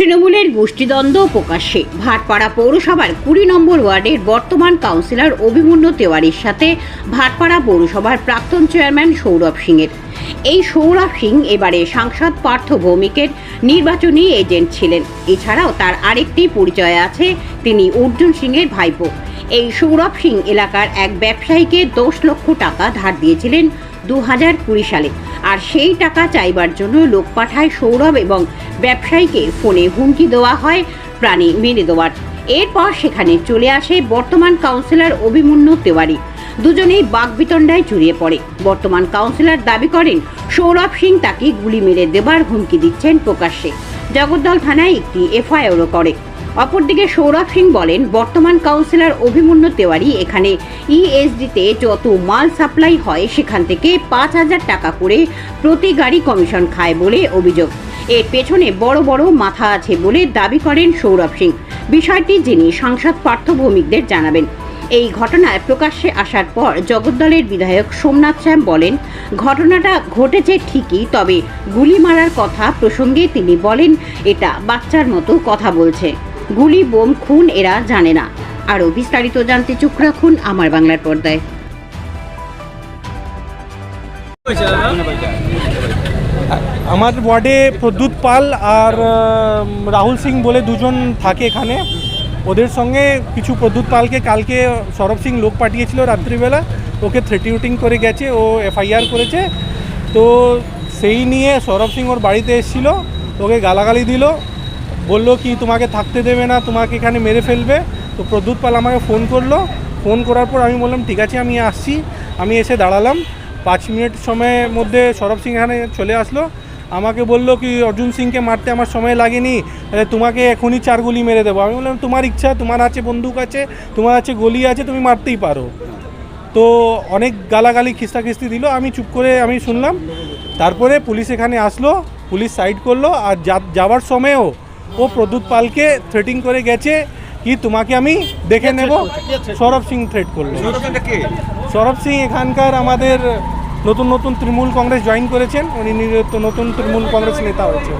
তৃণমূলের গোষ্ঠীদ্বন্দ্ব প্রকাশ্যে। ভাটপাড়া পৌরসভার কুড়ি নম্বর ওয়ার্ডের বর্তমান কাউন্সিলর অভিমন্যু তেওয়ারির সাথে ভাটপাড়া পৌরসভার প্রাক্তন চেয়ারম্যান সৌরভ সিংয়ের। এই সৌরভ সিং এবারে সাংসদ পার্থ ভৌমিকের নির্বাচনী এজেন্ট ছিলেন। এছাড়াও তার আরেকটি পরিচয় আছে, তিনি অর্জুন সিংয়ের ভাইপো। এই সৌরভ সিং এলাকার এক ব্যবসায়ীকে দশ লক্ষ টাকা ধার দিয়েছিলেন দু হাজার কুড়ি সালে। আর সেই টাকা চাইবার জন্য লোক পাঠায় সৌরভ এবং ব্যবসায়ীকে ফোনে হুমকি দেওয়া হয়, প্রাণী মেরে দেওয়ার। এরপর সেখানে চলে আসে বর্তমান কাউন্সিলর অভিমন্যু তেওয়ারি। দুজনেই বাগবিতণ্ডায় জড়িয়ে পড়ে। বর্তমান কাউন্সিলর দাবি করেন, সৌরভ সিং তাকে গুলি মেরে দেবার হুমকি দিচ্ছেন প্রকাশ্যে। জগদ্দল থানায় একটি এফআইআরও করে। অপরদিকে সৌরভ সিং বলেন, বর্তমান কাউন্সিলর অভিমন্যু তেওয়ারি এখানে ইএসডিতে যত মাল সাপ্লাই হয় সেখান থেকে পাঁচ হাজার টাকা করে প্রতি গাড়ি কমিশন খায় বলে অভিযোগ। এর পেছনে বড় বড় মাথা আছে বলে দাবি করেন সৌরভ সিং। বিষয়টি যিনি সাংসদ পার্থ ভৌমিকদের জানাবেন। এই ঘটনায় প্রকাশ্যে আসার পর জগদ্দলের বিধায়ক সোমনাথ শ্যাম বলেন, ঘটনাটা ঘটেছে ঠিকই, তবে গুলি মারার কথা প্রসঙ্গে তিনি বলেন, এটা বাচ্চার মতো কথা বলছে। গুলি, বোম, খুন এরা জানে না। আরও বিস্তারিত জানতে চোখ রাখুন আমার বাংলার পর্দায়। আমার ওয়ার্ডে প্রদ্যুৎ পাল আর রাহুল সিং বলে দুজন থাকে এখানে। ওদের সঙ্গে কিছু প্রদ্যুৎ পালকে কালকে সৌরভ সিং লোক পাঠিয়েছিল রাত্রিবেলা। ওকে থ্রেটিউটিং করে গেছে, ও এফআইআর করেছে। তো সেই নিয়ে সৌরভ সিং ওর বাড়িতে এসেছিল, ওকে গালাগালি দিল। বলল কি, তোমাকে থাকতে দেবে না, তোমাকে এখানে মেরে ফেলবে। তো প্রদ্যুৎ পাল আমাকে ফোন করল। ফোন করার পর আমি বললাম, ঠিক আছে, আমি আসছি। আমি এসে দাঁড়ালাম। পাঁচ মিনিট সময়ের মধ্যে সৌরভ সিং এখানে চলে আসলো। আমাকে বলল কি, অর্জুন সিংকে মারতে আমার সময় লাগেনি তোমাকে এখনই চার গুলি মেরে দেবো। আমি বললাম, তোমার ইচ্ছা, তোমার আছে বন্দুক আছে, তোমার আছে গলি আছে, তুমি মারতেই পারো। তো অনেক গালাগালি, খিস্তাখিস্তি দিল। আমি চুপ করে আমি শুনলাম। তারপরে পুলিশ এখানে আসলো, পুলিশ সাইড করল, আর যাওয়ার সময়ও ও প্রদ্যুৎ পালকে থ্রেটিং করে গেছে। কি তোমাকে আমি দেখে নেব? সৌরভ সিং থ্রেট করল। সৌরভ সিং এখানকার আমাদের নতুন নতুন তৃণমূল কংগ্রেস জয়েন করেছেন। উনি নতুন তৃণমূল কংগ্রেস নেতা হয়েছে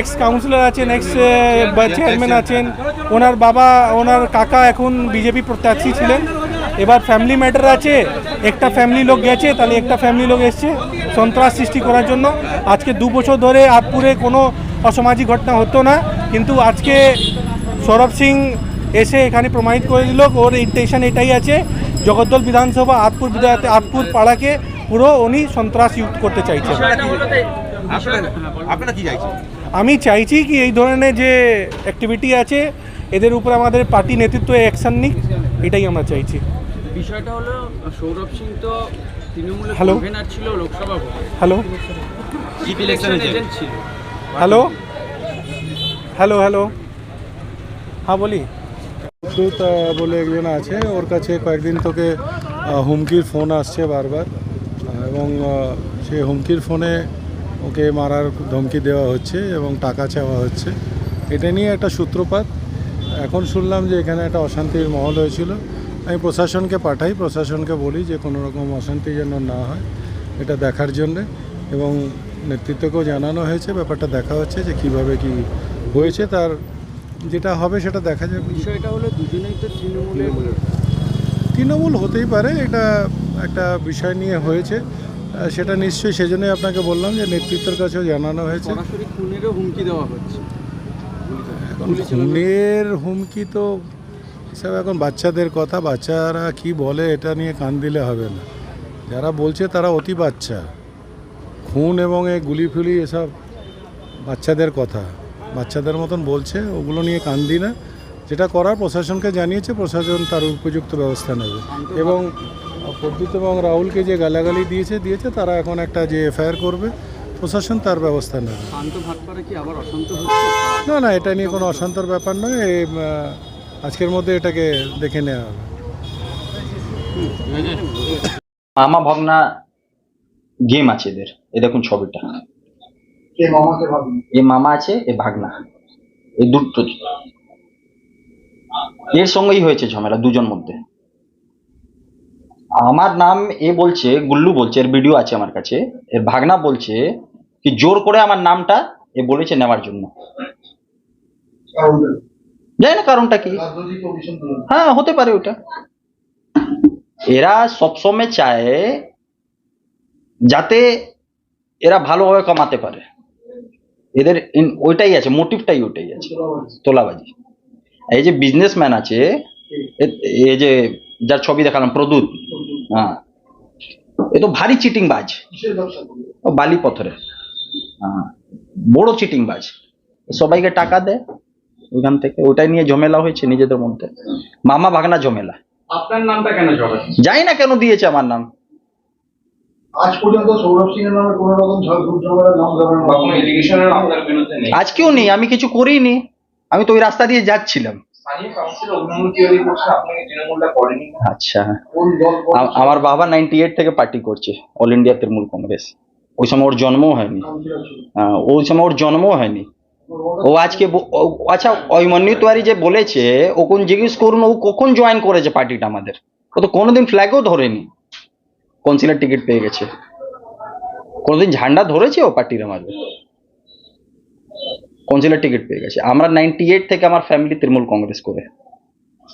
এক্স কাউন্সিলর আছেন এক্স চেয়ারম্যান আছেন। ওনার বাবা, ওনার কাকা এখন বিজেপি প্রত্যাশী ছিলেন। এবার ফ্যামিলি ম্যাটার আছে। একটা ফ্যামিলি লোক গেছে, তাহলে একটা ফ্যামিলি লোক এসছে। সন্ত্রাস সৃষ্টি করার জন্য। আজকে দু বছর ধরে আতপুরে কোনো অসামাজিক ঘটনা হতো না কিন্তু আজকে সৌরভ সিং এসে এখানে প্রমাণিত করে দিল ওর ইন্টেনশন এটাই আছে জগদ্দল বিধানসভা আতপুর বিধায়ক আতপুর পাড়াকে পুরো উনি সন্ত্রাস ইউজ করতে চাইছেন। আমি চাইছি কি এই ধরনের যে অ্যাক্টিভিটি আছে এদের উপর আমাদের পার্টি নেতৃত্ব অ্যাকশন নিক এটাই আমরা চাইছি। বিষয়টা হলো সৌরভ সিং তো তৃণমূলের হ্যালো। কনভেনার ছিল Lok Sabha hello chief election election agent ছিল। হ্যালো হ্যালো হ্যালো হ্যাঁ বলি। বিদ্যুৎ বলে একজন আছে। ওর কাছে কয়েকদিন থেকে আহ, হুমকির ফোন আসছে বারবার। এবং সে হুমকির ফোনে ওকে মারার ধমকি দেওয়া হচ্ছে এবং টাকা চাওয়া হচ্ছে। এটা নিয়ে একটা সূত্রপাত। এখন শুনলাম যে এখানে একটা অশান্তির মহল হয়েছিল। আমি প্রশাসনকে পাঠাই প্রশাসনকে বলি যে কোনো রকম অশান্তি যেন না হয় এটা দেখার জন্যে। এবং নেতৃত্বকেও জানানো হয়েছে ব্যাপারটা দেখা হচ্ছে যে কীভাবে কি হয়েছে তার যেটা হবে সেটা দেখা যাবে। বিষয়টা হলো দুজনেই তো তৃণমূলের তৃণমূল। হতেই পারে এটা একটা বিষয় নিয়ে হয়েছে। সেটা নিশ্চয়ই সেজন্যই আপনাকে বললাম যে নেতৃত্বের কাছেও জানানো হয়েছে। খুনেরও হুমকি দেওয়া হচ্ছে। এখন খুনের হুমকি তো সব এখন বাচ্চাদের কথা বাচ্চারা কি বলে এটা নিয়ে কান দিলে হবে না। যারা বলছে তারা অতি বাচ্চা। খুন এবং এই গুলি ফুলি এসব বাচ্চাদের কথা। বাচ্চাদের মতন বলছে ওগুলো নিয়ে কান দিই না। যেটা করার প্রশাসনকে জানিয়েছে প্রশাসন তার উপযুক্ত ব্যবস্থা নেবে। এবং প্রদ্যুৎ এবং রাহুলকে যে গালাগালি দিয়েছে দিয়েছে তারা এখন একটা যে এফআইআর করবে প্রশাসন তার ব্যবস্থা নেবে। না না এটা নিয়ে কোনো অশান্তর ব্যাপার নয়। আজকের মধ্যে এটাকে দেখে নেওয়া হবে। মামা ভগ্না গেম আছে এদের। এ দেখুন ছবিটা। এ মামা আছে এ ভাগনা। এ দুটো। এর সঙ্গেই হয়েছে ঝামেলা দুজন মধ্যে। আমার নাম এ বলছে গুল্লু বলছে এর ভিডিও আছে আমার কাছে। এর ভাগনা বলছে কি জোর করে আমার নামটা এ বলেছে নেওয়ার জন্য। জানি না কারণটা কি? হ্যাঁ হতে পারে ওটা। এরা সবসময় চায় যাতে এরা ভালোভাবে কমাতে পারে। এদের ওইটাই আছে মোটিভটাই ওইটাই আছে। তোলাবাজি। এই যে বিজনেসম্যান আছে এই যে যার ছবি দেখালাম প্রদূত হ্যাঁ। এ তো ভারী চিটিং বাজ বালি পথরে হ্যাঁ। বড় চিটিং বাজ সবাইকে টাকা দেয়। ওইখান থেকে। ওটাই নিয়ে ঝামেলা হয়েছে নিজেদের মধ্যে। মামা ভাগনা ঝামেলা। আপনার নামটা কেন জড়ান জানি না কেন দিয়েছে আমার নাম। আজ পর্যন্ত সৌরভ সিং এর নামে কোনো রকম ঝড় ঝগড়া নাম বা কোনো এলিগেশনের আপনার বিরুদ্ধে নেই? আজকেও নেই আমি কিছু করিনি। আমি তো ওই রাস্তা দিয়ে যাচ্ছিলাম। আচ্ছা। আমার বাবা নাইনটি এইট থেকে পার্টি করছে অল ইন্ডিয়া তৃণমূল কংগ্রেস। ওই সময় ওর জন্মও হয়নি। হ্যাঁ, ওই সময় ওর জন্মও হয়নি। ও আজকে আচ্ছা তিওয়ারি যে বলেছে জিজ্ঞেস করুন, ও কখন জয়েন করেছে পার্টিটা আমাদের? ও তো কোনোদিন ফ্ল্যাগও ধরেনি। কাউন্সিলর টিকিট পেয়ে গেছে? কোনোদিন ঝান্ডা ধরেছে ও পার্টির আমাদের? কাউন্সিলর টিকিট পেয়ে গেছে? আমরা নাইনটি এইট থেকে আমার ফ্যামিলি তৃণমূল কংগ্রেস করে।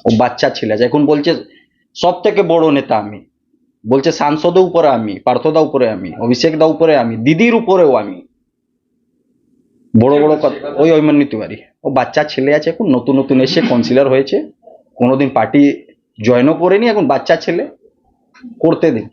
ও বাচ্চা ছেলে এখন বলছে সব থেকে বড় নেতা আমি। বলছে সাংসদের উপরে আমি পার্থদা উপরে আমি অভিষেক দা উপরে আমি, দিদির উপরেও আমি। বড় বড় ওই ঐমান্য তিওয়ারি ও বাচ্চা ছেলে আছে এখন, নতুন নতুন এসে কাউন্সিলর হয়েছে। কোনোদিন পার্টি জয়েনও করেনি, এখন বাচ্চা ছেলে। করতে দিন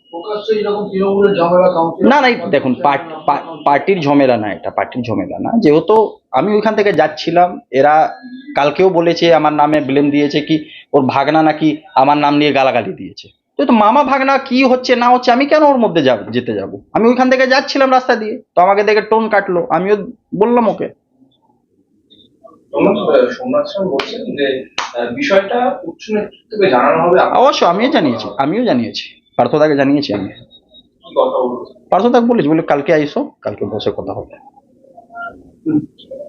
না না দেখুন পার্ট- পার্টির ঝমেলা না এটা পার্টির ঝমেলা না। যেহেতু আমি ওইখান থেকে যাচ্ছিলাম, এরা কালকেও বলেছে, আমার নামে ব্লেম দিয়েছে কি, ওর ভাগনা নাকি আমার নাম নিয়ে গালাগালি দিয়েছে। তো তো মামা ভাগনা কি হচ্ছে না হচ্ছে আমি কেন ওর মধ্যে যাব যেতে যাব? আমি ওইখান থেকে যাচ্ছিলাম রাস্তা দিয়ে। তো আমাকে দেখে টোন কাটলো। আমিও বললাম ওকে। অবশ্য আমিও জানিয়েছি। আমিও জানিয়েছি। পার্থদাকে জানিয়েছি আমি। পার্থদাকে বলেছি বলে কালকে আইসো কালকে বসে কথা হবে।